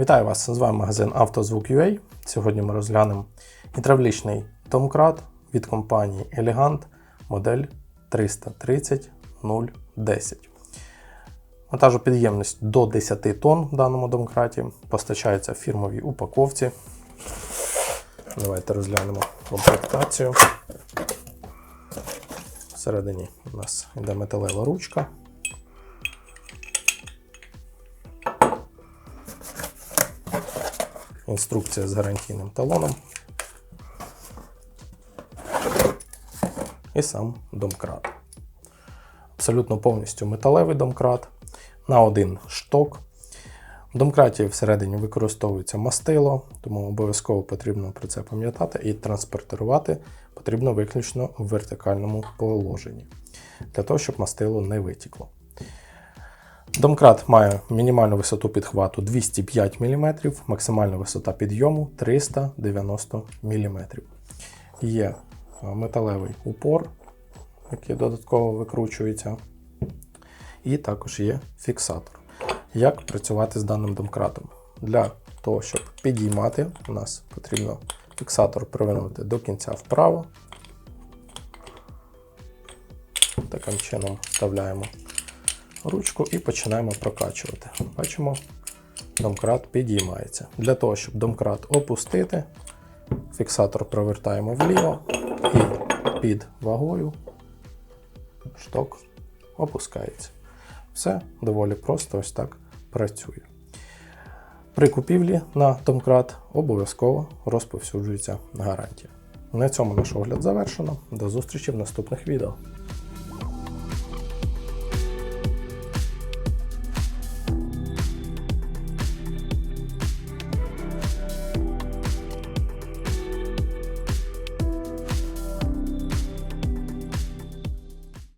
Вітаю вас! З вами магазин «Автозвук.UA». Сьогодні ми розглянемо гідравлічний домкрат від компанії Elegant модель 330 010. Монтажопідємність до 10 тонн в даному домкраті постачається в фірмовій упаковці. Давайте розглянемо комплектацію. Всередині у нас йде металева ручка. Інструкція з гарантійним талоном. І сам домкрат. Абсолютно повністю металевий домкрат на один шток. В домкраті всередині використовується мастило, тому обов'язково потрібно про це пам'ятати і транспортувати потрібно виключно в вертикальному положенні, для того, щоб мастило не витікло. Домкрат має мінімальну висоту підхвату 205 мм, максимальна висота підйому 390 мм. Є е, металевий упор, який додатково викручується, і також є фіксатор. Як працювати з даним домкратом? Для того, щоб підіймати, у нас потрібно фіксатор привернути до кінця вправо. Таким чином вставляємо ручку і починаємо прокачувати. Бачимо, домкрат підіймається. Для того, щоб домкрат опустити, фіксатор провертаємо вліво і під вагою шток опускається. Все доволі просто ось так працює. При купівлі на домкрат обов'язково розповсюджується гарантія. На цьому наш огляд завершено. До зустрічі в наступних відео.